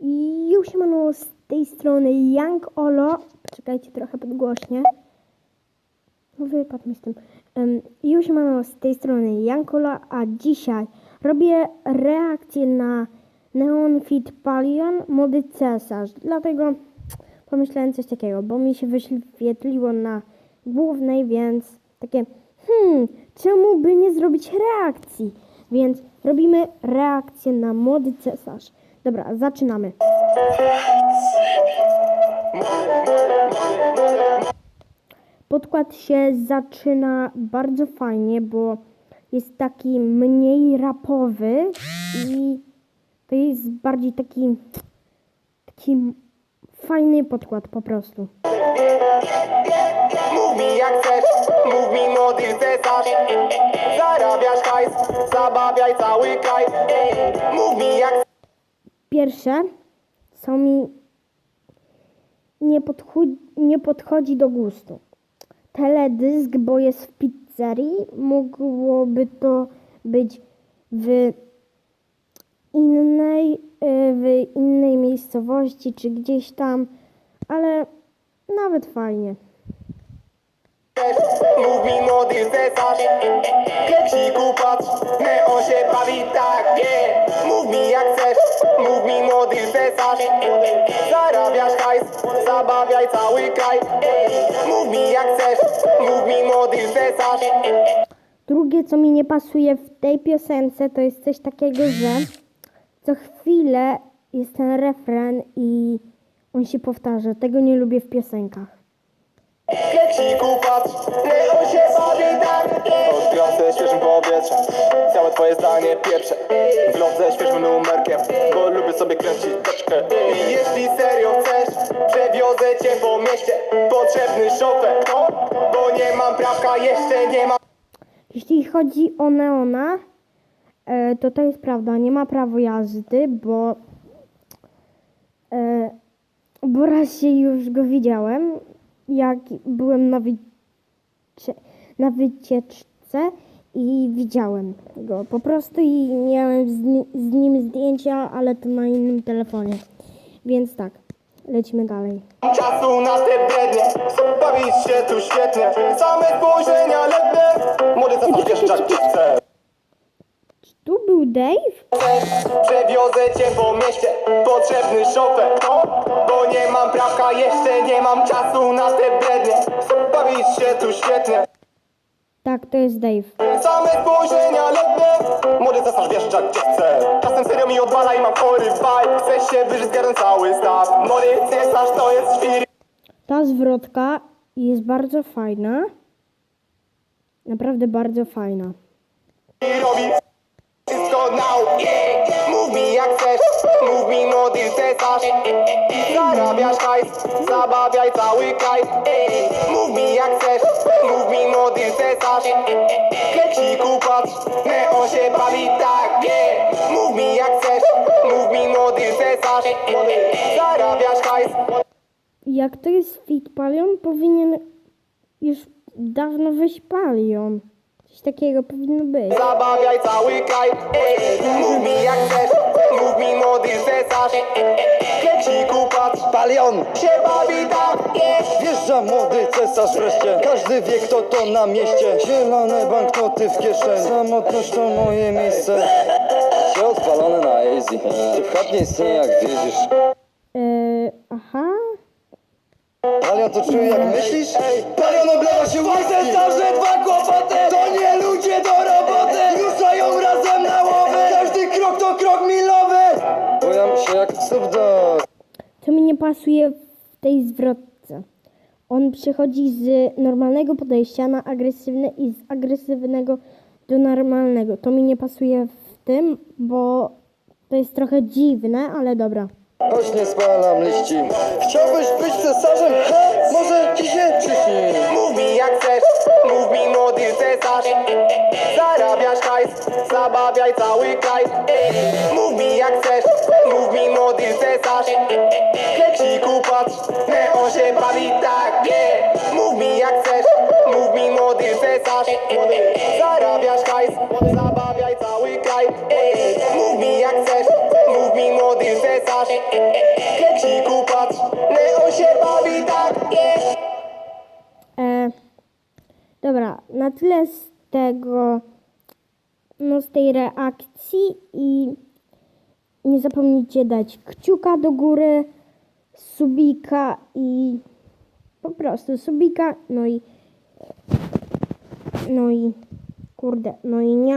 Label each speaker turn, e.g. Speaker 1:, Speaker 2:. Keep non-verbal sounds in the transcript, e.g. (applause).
Speaker 1: Już siemano z tej strony Young Olo. Poczekajcie trochę podgłośnie. No wypadł mi z tym. Już siemano z tej strony Young Olo, a dzisiaj robię reakcję na Neon Fit Palion mody cesarz. Dlatego pomyślałem coś takiego, bo mi się wyświetliło na głównej, więc takie hmm, czemu by nie zrobić reakcji? Więc robimy reakcję na młody cesarz. Dobra, zaczynamy. Podkład się zaczyna bardzo fajnie, bo jest taki mniej rapowy i to jest bardziej taki taki fajny podkład po prostu.
Speaker 2: Mów mi jak chcesz, mów mi młody cesarz Zarabiasz hajs, zabawiaj cały kraj Mów mi jak
Speaker 1: Pierwsze są mi nie, podchu- nie podchodzi do gustu. Teledysk, bo jest w pizzerii, mogłoby to być w innej, y, w innej miejscowości czy gdzieś tam, ale nawet fajnie.
Speaker 2: Młody cesarz Kleksiku patrz, neon się bawi tak yeah. Mów mi jak chcesz, mów mi młody cesarz Zarabiasz hajs, zabawiaj cały kraj Mów mi jak chcesz, mów mi młody cesarz
Speaker 1: Drugie, co mi nie pasuje w tej piosence, to jest coś takiego, że co chwilę jest ten refren i on się powtarza. Tego nie lubię w piosenkach.
Speaker 2: Kleksiku patrz, Całe twoje zdanie świeżym numerkiem Bo lubię sobie kręcić teczkę I jeśli serio chcesz Przewiozę cię po mieście. Potrzebny szofer Bo nie mam prawka, jeszcze nie mam
Speaker 1: Jeśli chodzi o Neona, e, to to jest prawda. Nie ma prawo jazdy, bo, e, bo raz się już go widziałem, jak byłem na, wycie, na wycieczce i widziałem go po prostu i miałem z, ni- z nim zdjęcia, ale to na innym telefonie. Więc tak, lecimy dalej.
Speaker 2: czasu na te brednie Bawić się tu świetnie Same spojrzenia letnie Młody gdzie (laughs) chcę
Speaker 1: Czy tu był Dave?
Speaker 2: Przewiozę cię po mieście Potrzebny szofer Bo nie mam prawka, jeszcze nie mam czasu na te brednie Bawić się tu świetnie
Speaker 1: Tak, to jest Dave.
Speaker 2: Same spojrzenia Młody wjeżdża gdzie chce Czasem serio mi odwala i mam chory vibe Chcę się wyżyć, zgarnę cały staw Młody cesarz to jest świr
Speaker 1: Ta zwrotka jest bardzo fajna. Naprawdę bardzo fajna.
Speaker 2: i robi wszystko now yeah. Mów mi jak chcesz, mów mi młody cesarz Zarabiasz hajs, zabawiaj cały kraj Mów mi jak chcesz, mów mi młody cesarz Kleksiku patrz, neon się bawi tak yeah. Mów mi jak chcesz, mów mi młody cesarz Zarabiasz hajs
Speaker 1: Jak to jest Fit Palion, powinien już dawno wyjść Palion. Coś takiego powinno być.
Speaker 2: Zabawiaj cały kraj Mów mi jak chcesz Mów mi młody cesarz
Speaker 3: Palion!
Speaker 2: Się bawi tak.
Speaker 3: Wjeżdża młody cesarz wreszcie. Każdy wie kto to na mieście. Zielone banknoty w kieszeni. Samotność to moje miejsce. Się odpalone na easy. Czy w chatnie istnieje jak wiedziesz
Speaker 1: Eee, aha.
Speaker 3: Palion to czuje jak myślisz? Palion oblewa się łaski Cesarze dwa kłopoty To nie ludzie do roboty. Ruszają razem na łowy Każdy krok to krok milowy. Bojam się jak subdog
Speaker 1: Co mi nie pasuje w tej zwrotce. On przechodzi z normalnego podejścia na agresywne i z agresywnego do normalnego. To mi nie pasuje w tym, bo to jest trochę dziwne, ale dobra.
Speaker 3: Choć nie spalam liści Chciałbyś być cesarzem? He? Może ci się przyśni
Speaker 2: Mów mi jak chcesz Mów mi młody cesarz Zarabiasz hajs Zabawiaj cały kraj Mów mi jak chcesz Mów mi młody cesarz Bawi tak. Mów mi jak chcesz Mów mi młody cesarz Zarabiasz hajs Zabawiaj cały kraj Mów mi jak chcesz Mów mi młody cesarz Kleksiku patrz, się bawi tak.
Speaker 1: E, dobra, na tyle z tego, no z tej reakcji i nie zapomnijcie dać kciuka do góry, subika i po prostu subika, no i no i kurde, no i nie